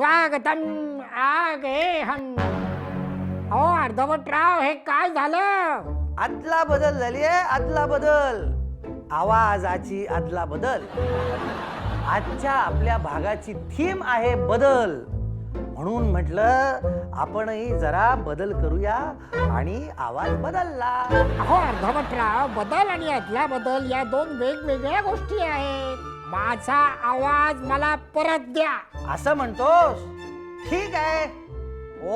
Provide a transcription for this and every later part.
स्वागतम स्वागतम आगे हम हो अर्धवटराव हे काय झालं? आदला बदल झाली आहे आदला बदल. आवाजाची आदला बदल. आजच्या आपल्या भागाची थीम आहे बदल. म्हणून म्हटलं आपणही जरा बदल करूया आणि आवाज बदलला. अहो अर्धवटराव बदल आणि अदला बदल या दोन वेगवेगळ्या गोष्टी आहेत. माझा आवाज मला परत द्या. असं म्हणतोस? ठीक आहे.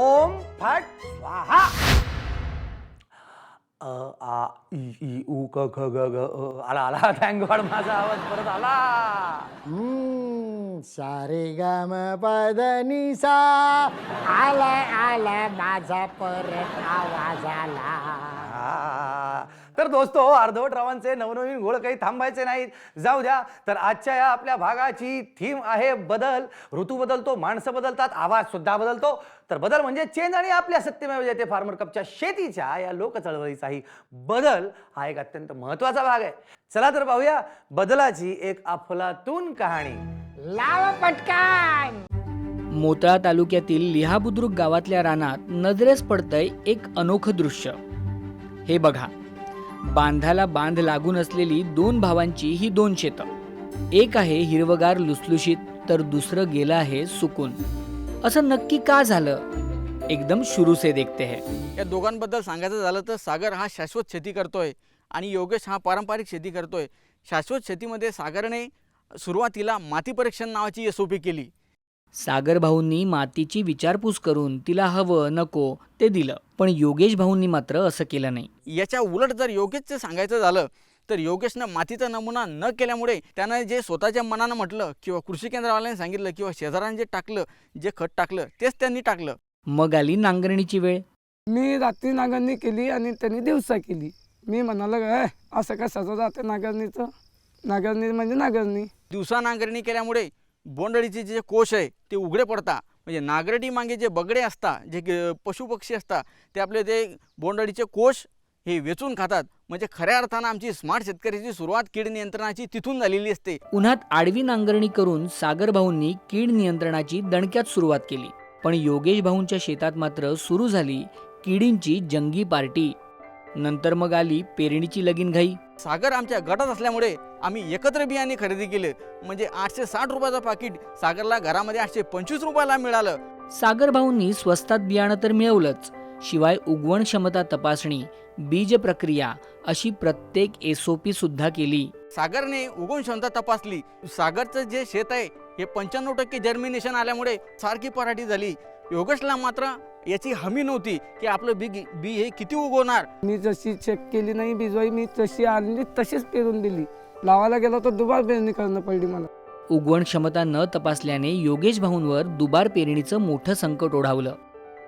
ओम फट स्वाहा. अ आ इ ई उ क ख ग ग अ. आला आला. थँक गॉड माझा आवाज परत आला. सारे गम पदनी सा आलाय आलाय माझा परत आवाज आला. आ, तर दोस्तो अर्धवट रावांचे नवनवीन घोळ काही थांबायचे नाहीत. जाऊ द्या. तर आजच्या या आपल्या भागाची थीम आहे बदल. ऋतू बदलतो माणसं बदलतात आवाज सुद्धा बदलतो. तर बदल म्हणजे चेंज आणि आपल्या सत्यमेव जयते फार्मर कपच्या शेतीच्या या लोक चळवळीचाही बदल हा एक अत्यंत महत्त्वाचा भाग आहे. चला तर पाहूया बदलाची एक अफलातून कहाणी. लाव पटकान! मोताळा तालुक्यातील लिहाबुद्रुक गावातल्या रानात नजरेस पडतंय एक अनोखं दृश्य. हे बघा. बांधाला बांध लागून असलेली दोन भावांची ही दोन शेतं. एक आहे हिरवगार लुसलुशीत तर दुसरं गेलं आहे सुकून. असं नक्की का झालं? एकदम शुरू से देखते है. या दोघांबद्दल सांगायचं झालं तर सागर हा शाश्वत शेती करतोय आणि योगेश हा पारंपरिक शेती करतोय. शाश्वत शेतीमध्ये सागरने सुरुवातीला माती परीक्षण नावाची एस ओ पी केली. सागर भाऊंनी मातीची विचारपूस करून तिला हवं नको ते दिलं. पण योगेश भाऊंनी मात्र असं केलं नाही. याच्या उलट जर योगेशचं सांगायचं झालं तर योगेशनं मातीचा नमुना न केल्यामुळे त्यानं जे स्वतःच्या मनानं म्हटलं किंवा कृषी केंद्रवाल्यांनी सांगितलं किंवा शेजाऱ्यांनी जे टाकलं जे खत टाकलं तेच त्यांनी टाकलं. मग आली नांगरणीची वेळ. मी रात्री नांगरणी केली आणि त्यांनी दिवसा केली. मी म्हणालो "ए, असं कसं जाते नांगरणीचं? नांगरणी म्हणजे नांगरणी. दिवसा नांगरणी केल्यामुळे बोंडअळीचे जे कोश आहे ते उघडे पडता म्हणजे नांगरटी मागे जे बगडे असतात जे पशुपक्षी असतात ते आपले ते बोंडअळीचे कोश हे वेचून खातात. म्हणजे खऱ्या अर्थानं आमची स्मार्ट शेतकऱ्याची सुरुवात कीड नियंत्रणाची तिथून झालेली असते. उन्हात आडवी नांगरणी करून सागर भाऊंनी कीड नियंत्रणाची दणक्यात सुरुवात केली. पण योगेश भाऊंच्या शेतात मात्र सुरू झाली किडींची जंगी पार्टी. नंतर मग आली पेरणीची लगीन घाई. सागर आमच्या गटात असल्यामुळे आम्ही एकत्र बियाणे खरेदी केले. म्हणजे आठशे साठ रुपयाचं पाकिट सागरला घरामध्ये आठशे पंचवीस रुपयाला मिळालं. सागर भाऊंनी स्वस्तात बियाणं तर मिळवलंच. शिवाय उगवण क्षमता तपासणी बीज प्रक्रिया अशी प्रत्येक एसओपी सुद्धा केली. सागरने उगवण क्षमता तपासली. सागरचं जे शेत आहे हे पंच्याण्णव टक्के जर्मिनेशन आल्यामुळे सारखी पराठी झाली. योगेशला मात्र याची हमी नव्हती की आपलं बी बी हे किती उगवणार. मी जशी चेक केली नाही बिजवाई मी तशी आणली तशीच पेरून दिली. लावायला गेलो तर दुबार पेरणी करणं पडली मला. उगवण क्षमता न तपासल्याने योगेश भाऊंवर दुबार पेरणीचं मोठं संकट ओढावलं.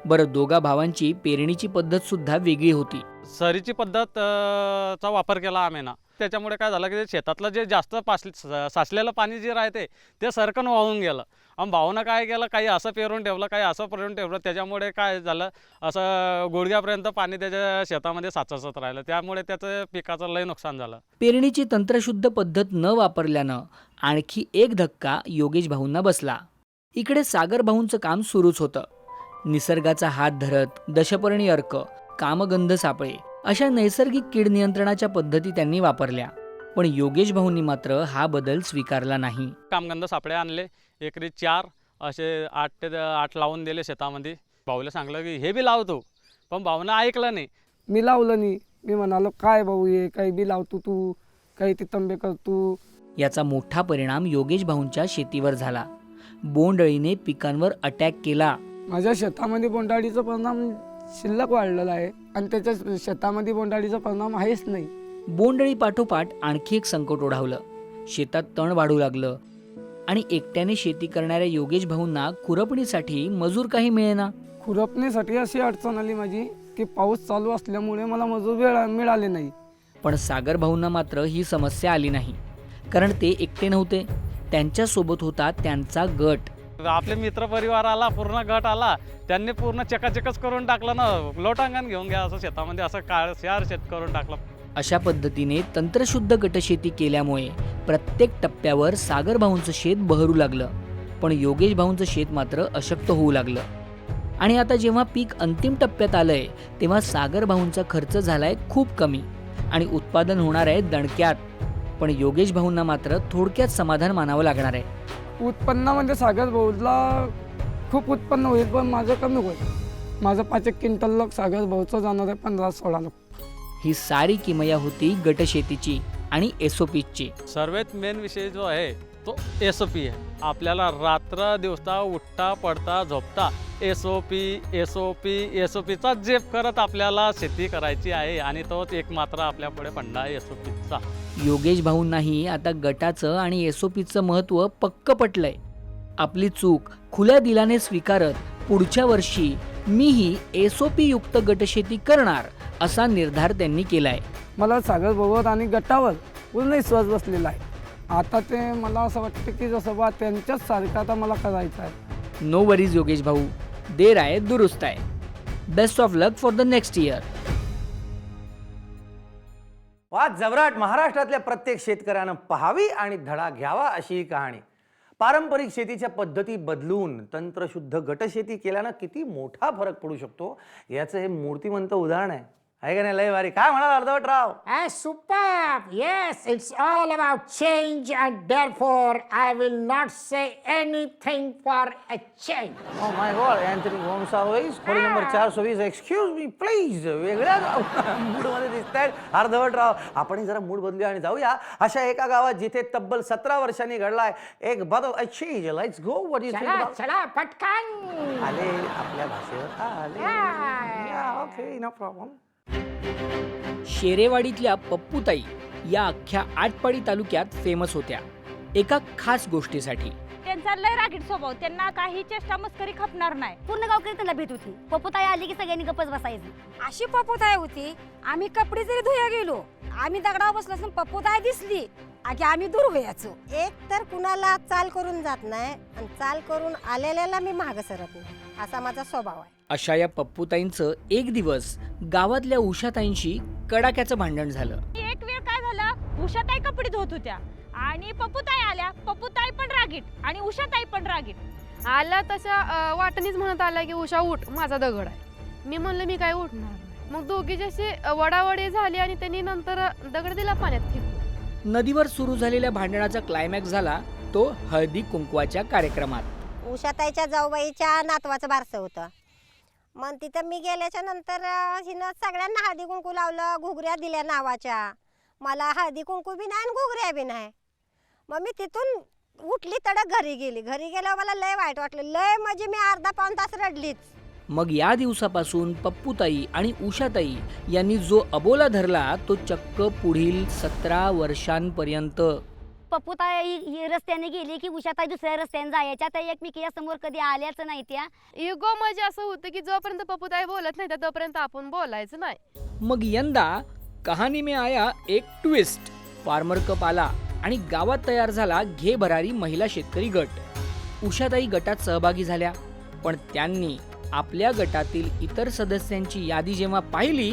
बरं दोघा भावांची पेरणीची पद्धत सुद्धा वेगळी होती. सरीची पद्धत अ, चा वापर केला आम्ही ना. त्याच्यामुळे काय झालं की शेतातलं जे जास्त पास स- साचलेलं पाणी जे राहते ते सरकन वाहून गेलं. आणि भाऊनं काय केलं काही असं पेरून ठेवलं काही असं पेरून ठेवलं त्याच्यामुळे काय झालं असं गुडघ्यापर्यंत पाणी त्याच्या शेतामध्ये साचसत राहिलं. त्यामुळे त्याचं पिकाचं लय नुकसान झालं. पेरणीची तंत्रशुद्ध पद्धत न वापरल्यानं आणखी एक धक्का योगेश भाऊंना बसला. इकडे सागर भाऊंचं काम सुरूच होतं. निसर्गाचा हात धरत दशपर्णी अर्क कामगंध सापळे अशा नैसर्गिक कीड नियंत्रणाच्या पद्धती त्यांनी वापरल्या. पण योगेश भाऊंनी मात्र हा बदल स्वीकारला नाही. कामगंध सापळे आणले. एकरी चार असे आठ ते द- आठ लावून दिले शेतामध्ये. भाऊला सांगलं की हे बी लावतो पण भाऊनं ऐकलं नाही. मी लावलं नाही. मी म्हणालो काय भाऊ हे? काही बी लावतो तू काही ते तंबे करतो याचा मोठा परिणाम योगेश भाऊंच्या शेतीवर झाला. बोंडअळीने पिकांवर अटॅक केला. माझ्या शेतामध्ये बोंडाळीचा परिणाम शिल्लक वाढलेला आहे आणि त्याच्या शेतामध्ये बोंडाळीचा परिणाम आहेच नाही. बोंडअळी पाठोपाठ आणखी एक संकट ओढावलं. शेतात तण वाढू लागलं. आणि एकट्याने शेती करणाऱ्या योगेश भाऊंना खुरपणीसाठी मजूर काही मिळेना? खुरपणीसाठी अशी अडचण आली माझी की पाऊस चालू असल्यामुळे मला मजूर वेळ मिळाले नाही. पण सागर भाऊंना मात्र ही समस्या आली नाही. कारण ते एकटे नव्हते. त्यांच्यासोबत होता त्यांचा गट. आपले मित्रपरिवार आला पूर्ण गट आला त्यांनी पूर्ण चकाचकच करून टाकलं ना. लोटांगण घेऊन घ्या असं शेतामध्ये असं काळ शार शेत करून टाकलं. अशा पद्धतीने तंत्रशुद्ध गटशेती केल्यामुळे प्रत्येक टप्प्यावर सागर भाऊंचं शेत बहरू लागलं. पण योगेश भाऊंचं शेत मात्र अशक्त होऊ लागलं. आणि आता जेव्हा पीक अंतिम टप्प्यात आलंय तेव्हा सागर भाऊंचा खर्च झालाय खूप कमी आणि उत्पादन होणार आहे दणक्यात. पण योगेश भाऊंना मात्र थोडक्यात समाधान मानावं लागणार आहे. उत्पन्नामध्ये सागर भाऊला खूप उत्पन्न होईल पण माझं कमी होईल. माझं पाच एक क्विंटल लोक सागर भाऊचं जाणार आहे पंधरा सोळा लोक ही सारी किमया होती गटशेतीची आणि एसओपीची सर्वात मेन विषय जो आहे तो एस ओ पी आहे. आपल्याला रात्र दिवसा उठता पडता झोपता S O P S O P S O पीचा जेप करत आपल्याला शेती करायची आहे आणि तोच एक मात्र आपल्यापुढे फंडा आहे एस ओ पीचा योगेश भाऊंनाही आता गटाचं आणि एसओपीचं महत्त्व पक्क पटलंय. आपली चूक खुल्या दिलाने स्वीकारत पुढच्या वर्षी मीही एसओपी युक्त गटशेती करणार असा निर्धार त्यांनी केलाय. मला सागर भाऊवर आणि गटावर पूर्ण विश्वास बसलेला आहे. आता ते मला असं वाटतं की जसं बा त्यांच्याच सारखं आता मला करायचं आहे. नो वरीज योगेश भाऊ. देर आहे दुरुस्त आहे. Best of luck for the next year वाद जबराट महाराष्ट्रातल्या प्रत्येक शेतकऱ्यानं पहावी आणि धडा घ्यावा अशी ही कहाणी. पारंपरिक शेतीच्या पद्धती बदलून तंत्रशुद्ध गटशेती केल्यानं किती मोठा फरक पडू शकतो? याचं हे मूर्तिमंत उदाहरण आहे. आहे का नाही लय भारी? काय म्हणाल Ardhavatrao? Uh, superb. Yes, it's all about change, and therefore I will not say anything for a change. Oh my God, Anthony Gonsalves, खोली नंबर चारशे वीस एक्सक्यूज मी प्लीज वेगळ्या मूडमध्ये दिसत आहेत अर्धवटराव आपण जरा मूड बदलूया आणि जाऊया अशा एका गावात जिथे तब्बल सतरा वर्षांनी घडलाय एक बदल. अच्छी लेट्स गो व्हॉट इज चला चला पटकन. आले आपल्या भाषेवर आले. Yeah. ओके नो प्रॉब्लेम शेरेवाडीतल्या पप्पूताई या अख्ख्या आटपाडी तालुक्यात फेमस होत्या. एका खास गोष्टीसाठी. त्यांचा लय रागीट स्वभाव. त्यांना काही चेष्टा मस्करी खपणार नाही. पूर्ण गावकरी त्यांना भेट होती. पप्पूताई आली की सगळ्यांनी गप्पच बसायचं. अशी पप्पूताई होती. आम्ही कपडे जरी धुया गेलो आम्ही दगडावर बसलो असून पप्पूताई दिसली. आ की आम्ही दूर व्हायचो. एक तर कुणाला चाल करून जात नाही आणि चाल करून आलेल्याला मी मागं सरत नाही. असा माझा स्वभाव आहे. अशा या पप्पूताईंचं एक दिवस गावातल्या उषाताईंशी कडाक्याचं भांडण झालं. एक वेळ काय झालं? उषाताई कपडे धुत होत्या. आणि पप्पूताई आल्या. पप्पूताई पण रागीट आणि उषाताई पण रागीट. आला तशा अ, वाटणीच म्हणत आला की उषा उठ. माझा दगड आहे. मी म्हणलं मी काय उठणार. मग दोघी जशी वडावडी झाली आणि त्यांनी नंतर दगड दिला पाण्यात फेकून. नदीवर सुरू झालेल्या भांडणाचा क्लायमॅक्स झाला तो हळदी कुंकवाच्या कार्यक्रमात. उषाताईच्या जाऊबाईच्या नातवाचं बारसं होतं. मग तिथं मी गेल्याच्यानंतर हिनं सगळ्यांना हळदी कुंकू लावलं घुगऱ्या दिल्या नावाच्या. मला हळदी कुंकू बी नाही आणि घुगऱ्या बी नाही. मग मी तिथून उठली तडक घरी गेली. घरी गेल्यावर मला लय वाईट वाटलं. लय म्हणजे मी अर्धा पाऊन तास रडलीच. मग या दिवसापासून पप्पूताई आणि उषाताई यांनी जो अबोला धरला तो चक्क पुढील सतरा वर्षांपर्यंत. पप्पूताई ही रस्त्याने गेली की उषाताई दुसऱ्या रस्त्याने जायच्या त्या एकमेकीच्या समोर कधी आल्याच नाही त्या. इगो म्हणजे असं होतं की जोपर्यंत पप्पूताई बोलत नाही तोपर्यंत आपण बोलायचं नाही. मग यंदा कहाणी में आया एक ट्विस्ट फार्मर कप आला आणि गावात तयार झाला घे भरारी महिला शेतकरी गट. उषाताई गटात सहभागी झाल्या पण त्यांनी आपल्या गटातील इतर सदस्यांची यादी जेव्हा पाहिली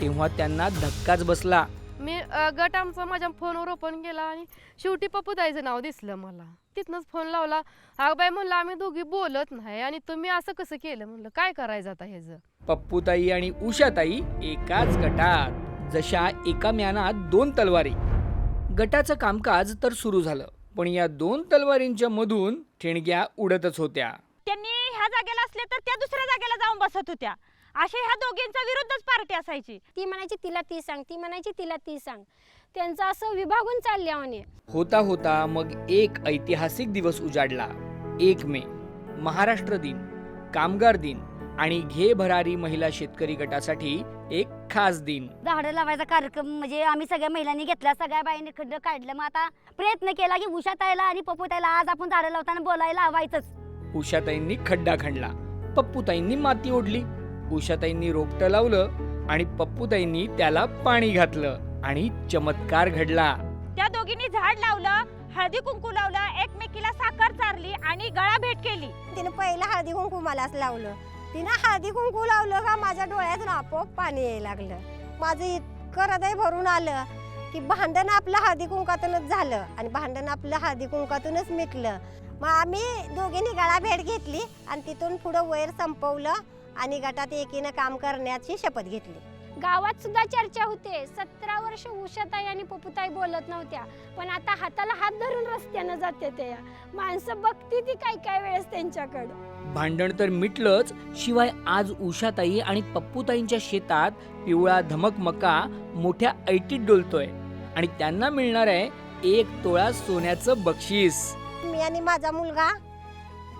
तेव्हा त्यांना धक्काच बसला. मी गट आमचा माझ्या फोनवर ओपन केला आणि शेवटी पप्पूताईचं नाव दिसलं मला. तिथनंच फोन लावला. हा बाई म्हणलं आम्ही दोघी बोलत नाही आणि तुम्ही असं कसं केलं? म्हणलं काय करायचं आता ह्याचं पप्पूताई आणि उषाताई एकाच गटात जशा एका म्यानात दोन तलवारी. गटाचं कामकाज तर सुरू झालं पण या दोन तलवारींच्या मधून ठिणग्या उडतच होत्या. त्यांनी ह्या जागेला असले तर त्या दुसऱ्या जागेला जाऊन बसत होत्या. अशा ह्या दोघींच्या विरुद्धच पार्टी असायची. ती म्हणायची तिला ती सांग ती म्हणायची तिला ती सांग. त्यांचं असं विभागून चालल्या म्हणे होता होता मग एक ऐतिहासिक दिवस उजाडला. एक मे महाराष्ट्र दिन कामगार दिन आणि घे भरारी महिला शेतकरी गटासाठी एक खास दिन. झाडं लावायचा कार्यक्रम म्हणजे आम्ही सगळ्या महिलांनी घेतला सगळ्या बाईंनी खड्ड काढलं. मग आता प्रयत्न केला की उषाताईला आणि पप्पूताईला आज आपण झाडं लावताना बोलायला लावायचंच. उषाताईंनी खड्डा खणला. पप्पूताईंनी माती ओढली. उषाताईंनी रोपटं लावलं आणि पप्पूताईंनी त्याला पाणी घातलं आणि चमत्कार घडला. त्या दोघींनी झाड लावलं हळदी कुंकू लावलं एकमेकीला साखर चारली आणि गळा भेट केली. तिनं पहिलं हळदी कुंकू मलाच लावलं. तिनं हळदी कुंकू लावलं का माझ्या डोळ्यातून आपोआप पाणी यायला लागलं. माझं इतकं हृदय भरून आलं की भांडण आपलं हळदी कुंकातूनच झालं आणि भांडण आपलं हळदी कुंकातूनच मिटलं. मग आम्ही दोघींनी गळा भेट घेतली आणि तिथून पुढं वैर संपवलं. आणि गटात एकीनं काम करण्याची शपथ घेतली. गावात सुद्धा चर्चा होते. सतरा वर्ष उषाताई आणि पपुताई बोलत नव्हत्या. पण आता हाताला हात धरून रस्त्यानं जाते ते. माणसं बघती ती काय काय वेळेस त्यांच्याकडं. भांडण तर मिटलंच. शिवाय आज उषाताई आणि पप्पूताईंच्या शेतात पिवळा धमक मका मोठ्या ऐटीत डोलतोय. आणि त्यांना मिळणार आहे एक तोळा सोन्याचं बक्षीस. मी आणि माझा मुलगा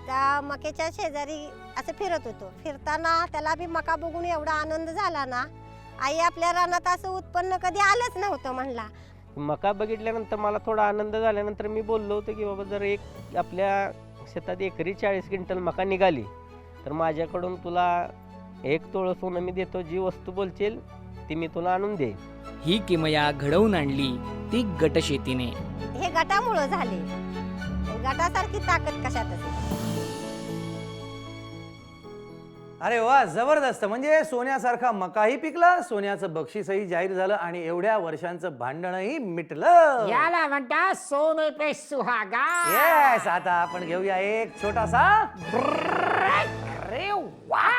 त्या मक्याच्या शेजारी असं फिरत होतो. फिरताना त्याला बी मका बघून एवढा आनंद झाला ना आई आपल्या रानात असं उत्पन्न कधी आलंच नव्हतं म्हणला. मका बघितल्यानंतर मला थोडा आनंद झाल्यानंतर मी बोललो होतो की बाबा जर एक आपल्या शेतात एकरी चाळीस क्विंटल मका निघाली तर माझ्याकडून तुला एक तोळं सोनं मी देतो जी वस्तू बोलशील ती मी तुला आणून देईन ही किमया घडवून आणली ती गटशेतीने. हे गटामुळं झाले. गटासारखी ताकद कशातच नाही. अरे वा जबरदस्त. म्हणजे सोन्यासारखा मकाही पिकला सोन्याचं बक्षीसही जाहीर झालं आणि एवढ्या वर्षांचं भांडणही मिटलं. याला म्हणतात सोने पे सुहागा. येस आता आपण घेऊया एक छोटासा अरे वा.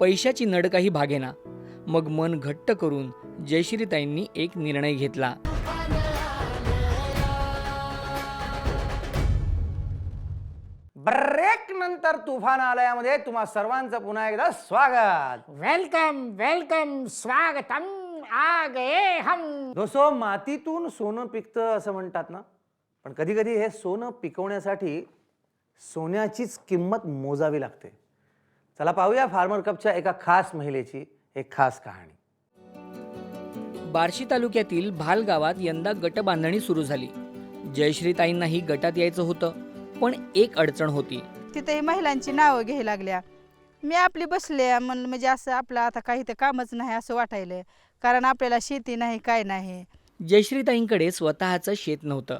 पैशाची नड काही भागेना. मग मन घट्ट करून जयश्रीताईंनी एक निर्णय घेतला. तुफान आलयामध्ये तुम्हा सर्वांचं पुन्हा एकदा स्वागत. वेलकम वेलकम स्वागतम आ गए हम दोस्तो मातीतून सोनं पिकतं असं म्हणतात ना? पण कधी कधी हे सोनं पिकवण्यासाठी सोन्याचीच किंमत मोजावी लागते. चला पाहूया फार्मर कपच्या एका खास महिलेची एक खास कहाणी. बार्शी तालुक्यातील भाल गावात यंदा गट बांधणी सुरू झाली. जयश्रीताईंनाही गटात यायचं होतं पण एक अडचण होती. तिथे महिलांची नावं घ्यायला लागल्या. मी आपली बसले म्हण म्हणजे असं आपलं आता काही ते कामच नाही असं वाटायलं कारण आपल्याला शेती नाही काय नाही. जयश्रीताईंकडे स्वतःचं शेत नव्हतं.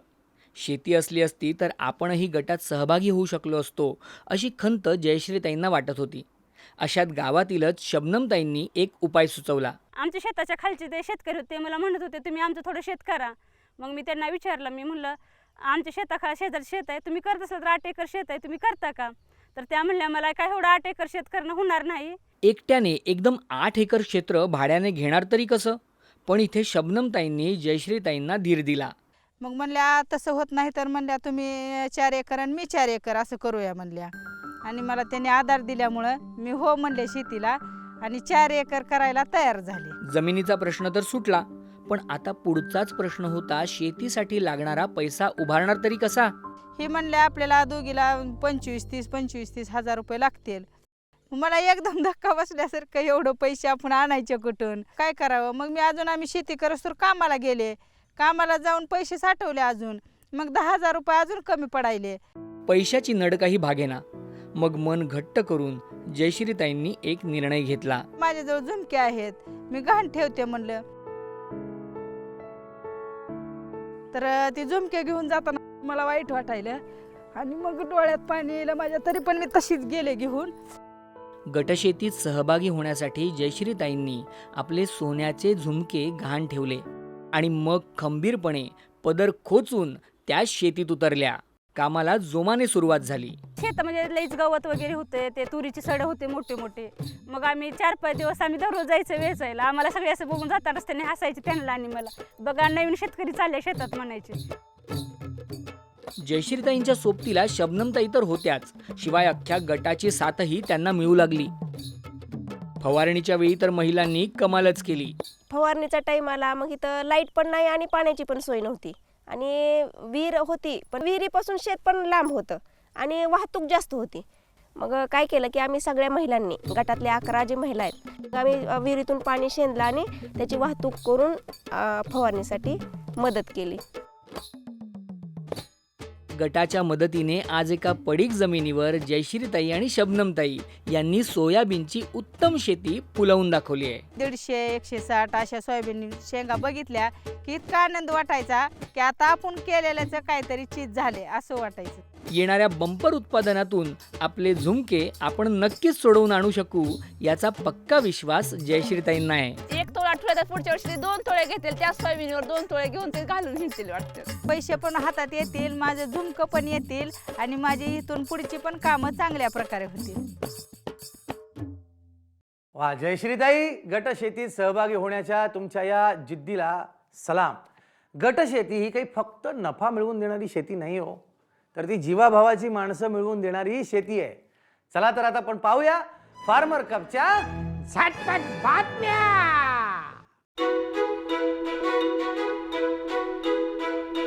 शेती असली असती तर आपणही गटात सहभागी होऊ शकलो असतो अशी खंत जयश्रीताईंना वाटत होती. अशात गावातीलच शबनमताईंनी एक उपाय सुचवला. आमच्या शेताच्या खालचे ते शेतकरी होते मला म्हणत होते तुम्ही आमचं थोडं शेत करा. मग मी त्यांना विचारलं. मी म्हणलं आमच्या शेताखा शेजारी शेत आहे तुम्ही करत असाल तर आठ एकर शेत आहे तुम्ही करता का? तर त्या म्हणल्या मला काय एवढं आठ एकर शेत करणं होणार नाही. एकट्याने एकदम आठ एकर क्षेत्र भाड्याने घेणार तरी कसं? पण इथे शबनमताईंनी जयश्रीताईंना धीर दिला. मग म्हणल्या तसं होत नाही तर म्हणल्या तुम्ही चार एकर आणि मी चार एकर असं करूया म्हणल्या. आणि मला त्यांनी आधार दिल्यामुळं मी हो म्हणले शेतीला आणि चार एकर करायला तयार झाले. जमिनीचा प्रश्न तर सुटला. पण आता पुढचाच प्रश्न होता शेतीसाठी लागणारा पैसा उभारणार तरी कसा? ही म्हणले आपल्याला दोघीला पंचवीस तीस पंचवीस तीस हजार रुपये लागतील. मला एकदम धक्का बसल्यासारखं एवढं पैसे आपण आणायचे कुठून? काय करावं? मग मी अजून आम्ही शेती करत तर कामाला गेले. कामाला जाऊन पैसे साठवले अजून. मग दहा हजार रुपये अजून कमी पडायले. पैशाची नड काही भागेना. मग मन घट्ट करून जयश्रीताईंनी एक निर्णय घेतला. माझ्याजवळ झुमके आहेत. मी गहाण ठेवते म्हणलं. तर ती झुमके घेऊन जाताना मला वाईट वाटायलं. आणि मग डोळ्यात पाणी येईल माझ्या तरी पण मी तशीच गेले घेऊन. गटशेतीत सहभागी होण्यासाठी जयश्रीताईंनी आपले सोन्याचे झुमके घाण ठेवले आणि मग खंबीरपणे पदर खोचून त्या शेतीत उतरल्या. कामाला जोमाने सुरुवात झाली. शेतामध्ये लईच गवत वगैरे होते ते तुरीची सडं होते मोठे मोठे. मग आम्ही चार पाच दिवस आम्ही दररोज जायचं वेचायला. आम्हाला सगळे असं बघून जातानाच त्यांनी हसायचे त्यांना आणि मला. बघा नवीन शेतकरी चालले शेतात म्हणायचे. जयश्रीताईंच्या सोबतीला शबनमताई तर होत्याच. शिवाय अख्ख्या गटाची साथही त्यांना मिळू लागली. फवारणीच्या वेळी तर महिलांनी कमालच केली. फवारणीचा टाईम आला मग इथं लाइट पण नाही आणि पाण्याची पण सोय नव्हती. आणि विहीर होती पण विहिरीपासून शेत पण लांब होतं आणि वाहतूक जास्त होती. मग काय केलं की आम्ही सगळ्या महिलांनी गटातल्या अकरा जे महिला आहेत आम्ही विहिरीतून पाणी शेंदलं आणि त्याची वाहतूक करून फवारणीसाठी मदत केली. गटाच्या मदतीने आज एका पडीक जमिनीवर जयश्रीताई आणि शबनमताई यांनी सोयाबीनची उत्तम शेती फुलवून दाखवली आहे. दीडशे एकशे साठ अशा सोयाबीन शेंगा बघितल्या की इतका आनंद वाटायचा की आता आपण केलेल्याचं काहीतरी चीज झाले असं वाटायचं. येणाऱ्या बंपर उत्पादनातून आपले झुमके आपण नक्कीच सोडवून आणू शकू याचा पक्का विश्वास जयश्रीताईंना आहे. तोळा ठेवला आता पुढच्या वर्षी ते दोन तोळे घेतील. त्या सोयाबीनवर दोन तोळे घेऊन ते घालून हिंडतील वाटतं. पैसे पण हातात येतील माझं झुमकं पण येतील आणि माझी इथून पुढची पण कामं चांगल्या प्रकारे होतील. वा जयश्रीताई गटशेतीत सहभागी होण्याच्या तुमच्या या जिद्दीला सलाम. गटशेती ही काही फक्त नफा मिळवून देणारी शेती नाही हो. तर ती जीवाभावाची माणसं मिळवून देणारी शेती आहे. चला तर आता आपण पाहूया फार्मर कपच्या झटपट बातम्या.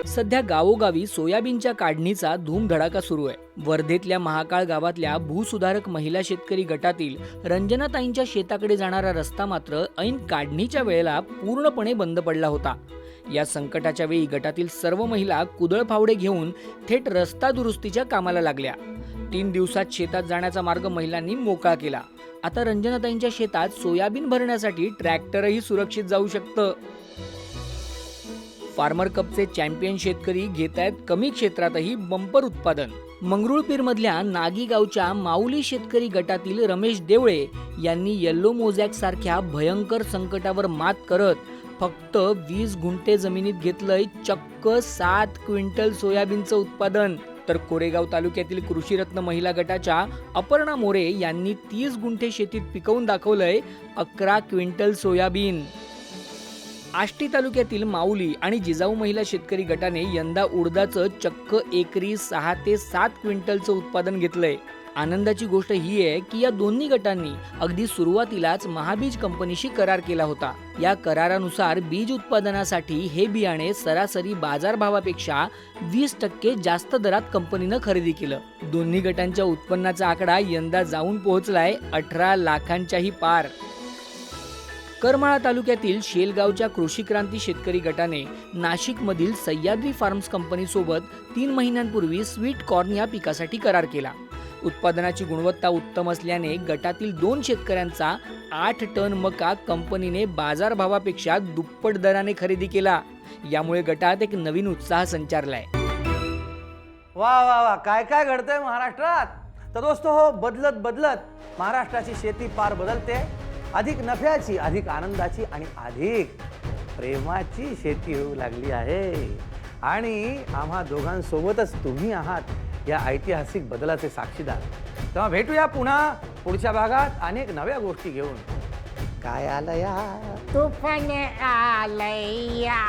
सध्या गावोगावी सोयाबीनच्या काढणीचा धूमधडाका सुरू आहे. वर्धेतल्या महाकाळ गावातल्या भूसुधारक महिला शेतकरी गटातील रंजनाताईंच्या शेताकडे जाणारा रस्ता मात्र ऐन काढणीच्या वेळेला पूर्णपणे बंद पडला होता. या संकटाच्या वेळी गटातील सर्व महिला कुदळ फावडे घेऊन थेट रस्ता दुरुस्तीच्या कामाला लागल्या. तीन दिवसात शेतात जाण्याचा मार्ग महिलांनी मोकळा केला. आता रंजनाताईंच्या शेतात सोयाबीन भरण्यासाठी ट्रॅक्टरही सुरक्षित जाऊ शकतं. फार्मर कपचे चॅम्पियन शेतकरी घेत आहेत कमी क्षेत्रातही बंपर उत्पादन. मंगरुळपीर मधल्या नागी गावच्या माऊली शेतकरी गटातील रमेश देवळे यांनी येल्लो मोजॅक सारख्या भयंकर संकटावर मात करत फक्त वीस गुंठे जमिनीत घेतलंय चक्क सात क्विंटल सोयाबीनचं उत्पादन. तर कोरेगाव तालुक्यातील कृषीरत्न महिला गटाच्या अपर्णा मोरे यांनी तीस गुंठे शेतीत पिकवून दाखवलंय अकरा क्विंटल सोयाबीन. आष्टी तालुक्यातील माऊली आणि जिजाऊ महिला शेतकरी गटाने यंदा उडदाचं चक्क एकरी सहा ते सात क्विंटलचं उत्पादन घेतलंय. आनंदाची गोष्ट ही आहे की या दोन्ही गटांनी अगदी सुरुवातीलाच महाबीज कंपनीशी करार केला होता. या करारानुसार बीज उत्पादनासाठी हे बियाणे सरासरी बाजारभावापेक्षा वीस टक्के जास्त दरात कंपनीनं खरेदी केलं. दोन्ही गटांच्या उत्पन्नाचा आकडा यंदा जाऊन पोहोचलाय अठरा लाखांच्याही पार. करमाळा तालुक्यातील शेलगावच्या कृषी क्रांती शेतकरी गटाने नाशिकमधील सह्याद्री फार्म्स कंपनीसोबत तीन महिन्यांपूर्वी स्वीट कॉर्न या पिकासाठी करार केला. उत्पादनाची गुणवत्ता उत्तम असल्याने गटातील दोन शेतकऱ्यांचा आठ टन मका कंपनीने बाजारभावापेक्षा दुप्पट दराने खरेदी केला. यामुळे गटात एक नवीन उत्साह संचारलाय. वा वा वा. काय काय घडतंय महाराष्ट्रात? तर दोस्तो हो बदलत बदलत महाराष्ट्राची शेती फार बदलते. अधिक नफ्याची अधिक आनंदाची आणि अधिक प्रेमाची शेती होऊ लागली आहे. आणि आम्हा दोघांसोबतच तुम्ही आहात. या ऐतिहासिक बदलाचे साक्षीदार. तेव्हा भेटूया पुन्हा पुढच्या भागात अनेक नव्या गोष्टी घेऊन. काय आलं या तुफान आलया